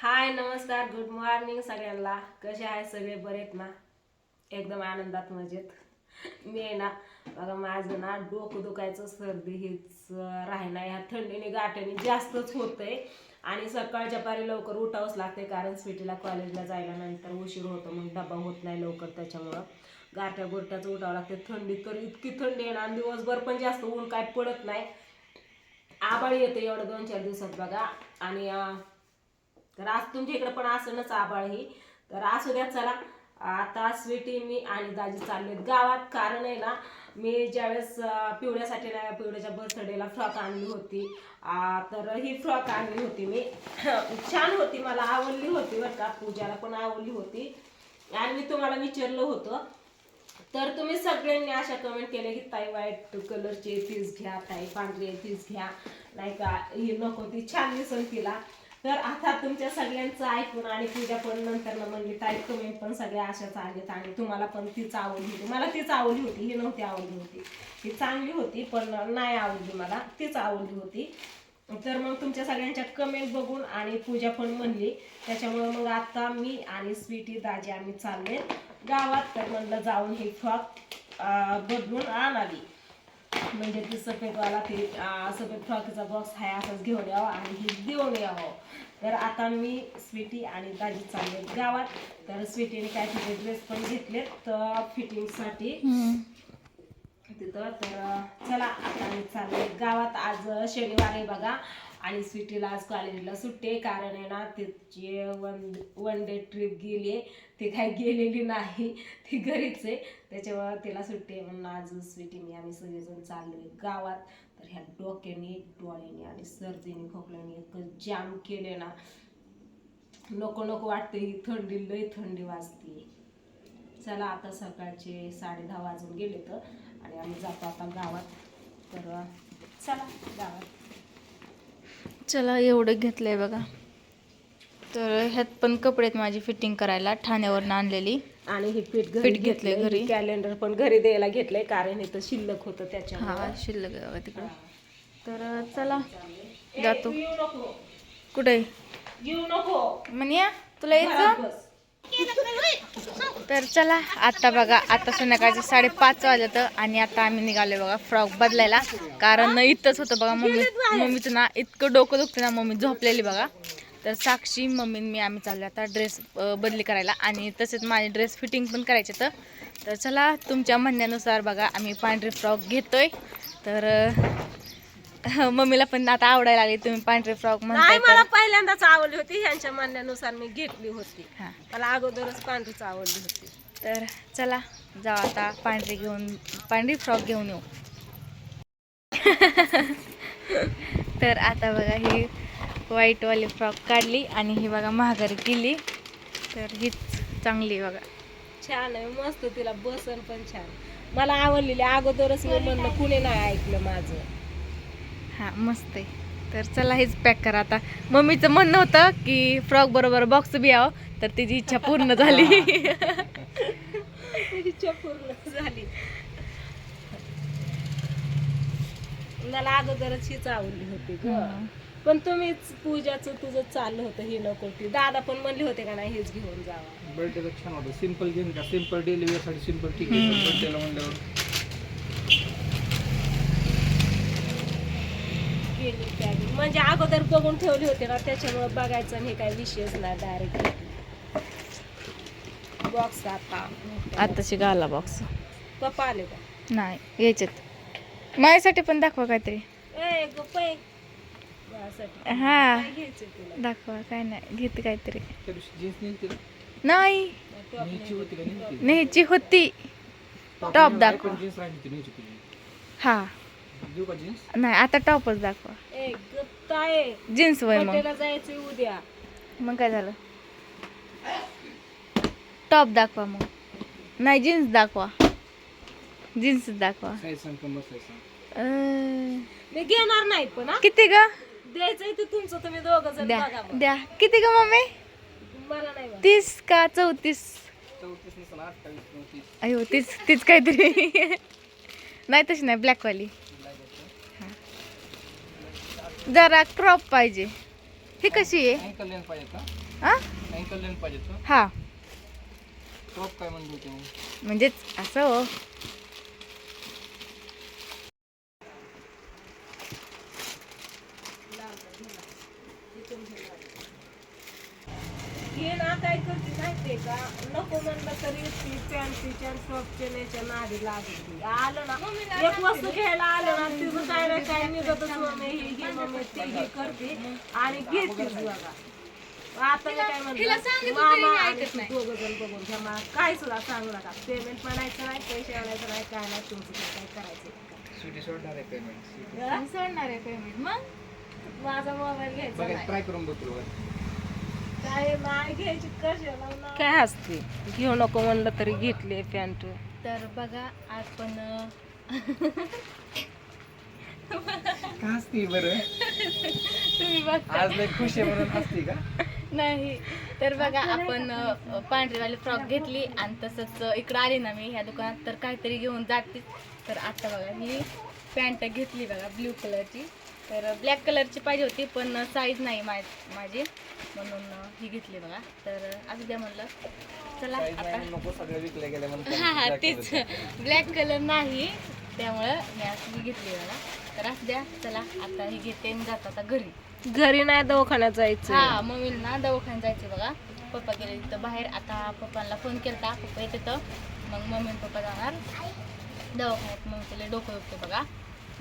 हाय नमस्कार good morning सगळ्यांना. कसे आहे सगळे? बरेत ना? एकदम आनंदात मजेत. मी आहे ना बघा माझं ना डोकं दुखायचं सर्दी हेच राहिना. ह्या थंडीने गाठ्याने जास्तच होतंय. आणि सकाळच्या पारी लवकर उठावंच लागते कारण स्वीटीला कॉलेजला जायला नंतर उशीर होतो मग डबा होत नाही लवकर त्याच्यामुळं. गाठ्या गोरट्याचं उठावं लागते थंडी तर इतकी थंडी आहे ना आणि दिवसभर पण जास्त ऊन काय पडत नाही. आबाळ येते एवढं दोन चार दिवसात बघा. आणि तर आज तुमच्या इकडं पण असणच आबाळ ही तर असू द्या चला आता स्वीटी मी आणि दाजी चाललेत गावात. कारण आहे ना मी ज्यावेळेस पिवळ्यासाठी ना पिवळ्याच्या बर्थडेला फ्रॉक आणली होती तर ही फ्रॉक आणली होती मी. छान होती मला आवडली होती बरं का. पूजाला पण आवडली होती. आणि मी तुम्हाला विचारलं होतं तर तुम्ही सगळ्यांनी अशा कमेंट केले की ताई व्हाईट कलरची तीच घ्या ताई पांढरी तीच घ्या. नाही का ही नको ती छान दिसेल तिला. तर आता तुमच्या सगळ्यांचं ऐकून आणि पूजा पण नंतर ना म्हणली ताई कमेंट पण सगळ्या अशाच आलेत आणि तुम्हाला पण तीच आवडली होती. मला तीच आवडली होती ही नव्हती आवडली होती. ती चांगली होती पण नाही आवडली मला तीच आवडली होती. तर मग तुमच्या सगळ्यांच्या कमेंट बघून आणि पूजा पण म्हणली. त्याच्यामुळे मग आता मी आणि स्वीटी दाजी आम्ही चालले गावात. तर म्हणलं जाऊन ही फ्रॉक बदलून आणावी. म्हणजे ती सफेदवाला ती सफेद फ्रॉकीचा बॉक्स आहे असंच घेऊन यावं आणि ही देऊन यावं. तर आता मी स्वीटी आणि दाजी चालले गावात. तर स्वीटीने काय तिथे ड्रेस पण घेतलेत तर फिटिंगसाठी तिथं. तर चला आता चालले गावात आज शनिवार आहे बघा. आणि स्वीटीला आज कॉलेजला सुट्टी आहे. कारण आहे ना तिची वन वन डे ट्रिप गेली आहे ती काय गेलेली नाही. ती घरीच आहे. त्याच्यामुळं तिला सुट्टी आहे म्हणून आज स्वीटी मी आम्ही सगळेजण चालले गावात. तर ह्या डोक्याने डोळ्याने आणि सर्दीने खोकल्याने इतकं जाम केले ना. नको नको वाटते ही थंडी लई थंडी वाजते चला आता सकाळचे साडे दहा वाजून गेले तर आणि आम्ही जातो आता गावात. तर चला गावात. चला एवढं घेतलंय बघा. तर ह्यात पण कपडे आहेत माझी फिटिंग करायला ठाण्यावरनं आणलेली. आणि हे पीठ पीठ घेतलंय घरी. कॅलेंडर पण घरी द्यायला घेतलंय कारण इथं शिल्लक होतं हा त्याच्यामुळे शिल्लक आहे तिकडं. तर चला. जातो. कुठे? म्हणया तुला यायचं. तर चला आता बघा आता संध्याकाळचे साडेपाच वाजत आणि आता आम्ही निघालो बघा फ्रॉक बदलायला. कारण इथंच होतं बघा मम्मी मम्मीचं ना इतकं डोकं दुखतं ना मम्मी झोपलेली बघा. तर साक्षी मम्मी मी आम्ही चाललो आता ड्रेस बदली करायला. आणि तसेच माझे ड्रेस फिटिंग पण करायचे तर तर चला तुमच्या म्हणण्यानुसार बघा आम्ही पांढरी फ्रॉक घेतोय. तर मम्मीला पण आता आवडायला लागली तुम्ही पांढरी फ्रॉक नाही मला पहिल्यांदाच आवडली होती ह्यांच्या म्हणण्यानुसार मी घेतली होती. हां. मला अगोदरच पांढरीच आवडली होती. तर चला जाऊ आता पांढरी घेऊन पांढरी फ्रॉक घेऊन येऊ. तर आता बघा ही व्हाईटवाली फ्रॉक काढली आणि ही बघा महागारी केली. तर हीच चांगली आहे बघा. छान आहे मस्त तिला बसन पण छान. मला आवडलेली अगोदरच मी म्हणलं कुणी नाही ऐकलं माझं. हां मस्त आहे. तर चला हेच पॅक करा आता. मम्मीचं म्हणणं होतं की फ्रॉक बरोबर बॉक्स बी यावं तर तिची इच्छा पूर्ण झाली. इच्छा पूर्ण झाली. मला अगोदरच हीच आवडली होती ग. पण तुम्हीच पूजाचं तुझं चाललं होतं ही नको ती. दादा पण म्हणले होते का नाही हेच घेऊन जावा. बर्थडेला छान वाटतं सिंपल घेऊन का? सिंपल डेली वेअरसाठी सिंपल ठीक आहे. बर्थडेला म्हणल्यावर गेली त्यावेळी. म्हणजे अगोदर बघून ठेवले होते ना त्याच्यामुळे बघायचं आणि हे काही विषयच नाही डायरेक्ट बॉक्स आता. आताशी गाला बॉक्स पप्पा आले का? नाही याच्यात. माझ्यासाठी पण दाखवा काहीतरी. ए गप्पा हा. काय घ्यायचं तुला? दाखवा काय नाही. घेते काहीतरी. त्या दिवशी जीन्स नेलती ना? नाही. न्यायची होती का नेलती न्यायची होती. टॉप दाखवा. जीन्स राहिली होती न्यायची तुझी हा. नाही आता टॉपच दाखवा. ए गप्पा आहे जीन्स वय मग. उद्या. मग काय झालं? टॉप दाखवा मग. नाही जीन्स दाखवा. जीन्स दाखवा. साईज सांग कम बसायचं अं, मी घेणार नाही पण हा? किती ग? द्यायचंय ते तुमचं तुम्ही दोघं जण द्या बघा मग. द्या. किती ग मम्मी? मला नाही बघा. तीस का चौतीस? चौतीस अठ्ठावीस चौतीस. अयो तीच तीच काहीतरी. नाही तशी नाही ब्लॅकवाली जरा क्रॉप पाहिजे. ही कशी आहे? अँकल लेन्थ पाहिजे का? हा? अँकल पाहिजे का? हा. काय म्हणजेच असं हे ना काय करते माहितीये का नको म्हणलं तरी ती पॅन्ट तिच्या याच्या नादी लागते आलं ना एक वस्तू घ्यायला आलं ना तिचं काय ना काय निघतच मम्मी ही घे मम्मी ती घे करते. आणि घेतेच बघा. आता काय म्हणलं मामा आणि दोघं जण बघून घ्या मला काय सुद्धा सांगू नका. पेमेंट म्हणायचं नाही पैसे आणायचं नाही काय नाही तुमचं काय काय करायचं सोडणार आहे पेमेंट हा? सोडणार आहे पेमेंट मग? माझा मोबाईल घ्यायचा बघा नाही. ट्राय करून बघतो काय नाही घ्यायची कशाला काय असते घेऊ नको म्हणलं तरी घेतली पॅन्ट तर बघा आपण का असती बरं? तुम्ही बघ आज लय खुश आहे म्हणून असती का? नाही. तर बघा आपण अ, पांढरीवाली फ्रॉक घेतली आणि तसंच इकडं आली ना मी ह्या दुकानात तर काहीतरी घेऊन जाते. तर आता बघा ही पॅन्ट घेतली बघा ब्ल्यू कलरची. तर ब्लॅक कलरची पाहिजे होती पण साईज नाही मा माझी. म्हणून ही घेतली बघा. तर असं द्या म्हणलं. चला आता. नाही नको सगळे विकले गेले हा हा तेच. ब्लॅक कलर नाही. त्यामुळं मी असं ही घेतली बघा. तर असं द्या चला आता ही घेते आणि जात आता घरी. घरी नाही दवाखान्यात जायचं हा मम्मीला दवाखान्यात जायचे बघा. पप्पा गेले तिथं बाहेर. आता पप्पांना फोन केलता. पप्पा येते तर मग मम्मी आणि पप्पा जाणार. दवाखान्यात मग तिला डोकं दुखते बघा.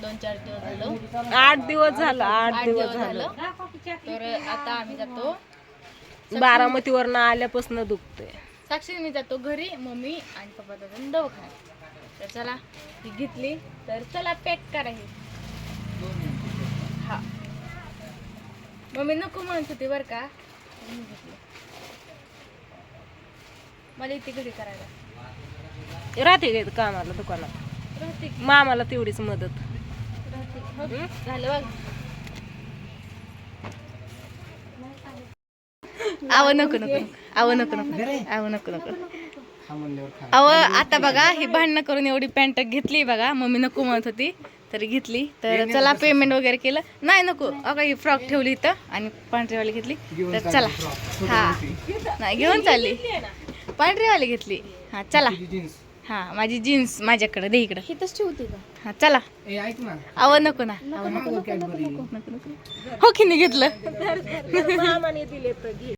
दोन चार दिवस झालं. आठ दिवस झालं आठ दिवस झालं. तर आता आम्ही जातो. बारामतीवरनं आल्यापासून दुखतंय. साक्षी मी जातो घरी मम्मी आणि पप्पा जातो दवाखान्यात. तर चला ही घेतली. तर चला पॅक करा ही. हा. मम्मी नको म्हणत होती बरं का. तर मी घेतली. मला इथे घरी करायला. राहते कामाला दुकानात? राहते मामाला तेवढीच मदत. झालं बघ. आव नको नको. आव नको नको. आव नको नको. अव आता बघा ही भांडणं करून एवढी पॅन्ट घेतली बघा. मम्मी नको म्हणत होती तर घेतली. तर चला पेमेंट वगैरे केलं. नाही नको. अगं ही फ्रॉक ठेवली इथं आणि पांढरीवाली घेतली. तर चला. हा. नाही घेऊन चालली. पांढरीवाली घेतली. हा चला. हा माझी जीन्स माझ्याकडे दे इकडं. इथंच ठेवते का? हा चला. ए ऐक ना. आव नको ना. नको नको हो की नाही घेतलं? मामाने दिले तर घे